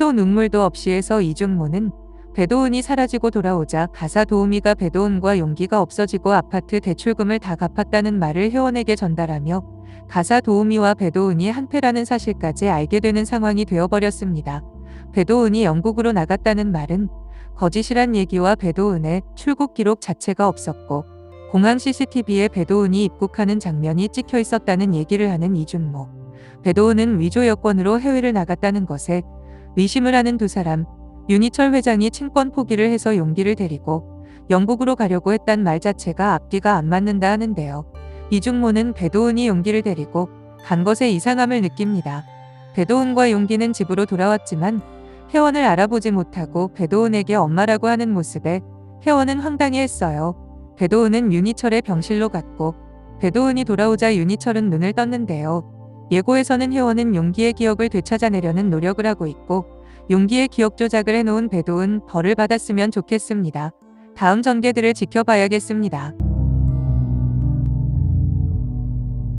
피도 눈물도 없이 해서 이준모는 배도은이 사라지고 돌아오자 가사 도우미가 배도은과 용기가 없어지고 아파트 대출금을 다 갚았다는 말을 회원에게 전달하며 가사 도우미와 배도은이 한패라는 사실까지 알게 되는 상황이 되어버렸습니다. 배도은이 영국으로 나갔다는 말은 거짓이란 얘기와 배도은의 출국 기록 자체가 없었고 공항 CCTV에 배도은이 입국하는 장면이 찍혀 있었다는 얘기를 하는 이준모. 배도은은 위조 여권으로 해외를 나갔다는 것에 의심을 하는 두 사람. 윤희철 회장이 친권 포기를 해서 용기를 데리고 영국으로 가려고 했단 말 자체가 앞뒤가 안 맞는다 하는데요. 이준모는 배도은이 용기를 데리고 간 것에 이상함을 느낍니다. 배도은과 용기는 집으로 돌아왔지만 회원을 알아보지 못하고 배도은에게 엄마라고 하는 모습에 회원은 황당해했어요. 배도은은 윤희철의 병실로 갔고 배도은이 돌아오자 윤희철은 눈을 떴는데요. 예고에서는 회원은 용기의 기억을 되찾아내려는 노력을 하고 있고 용기의 기억 조작을 해놓은 배도은 벌을 받았으면 좋겠습니다. 다음 전개들을 지켜봐야겠습니다.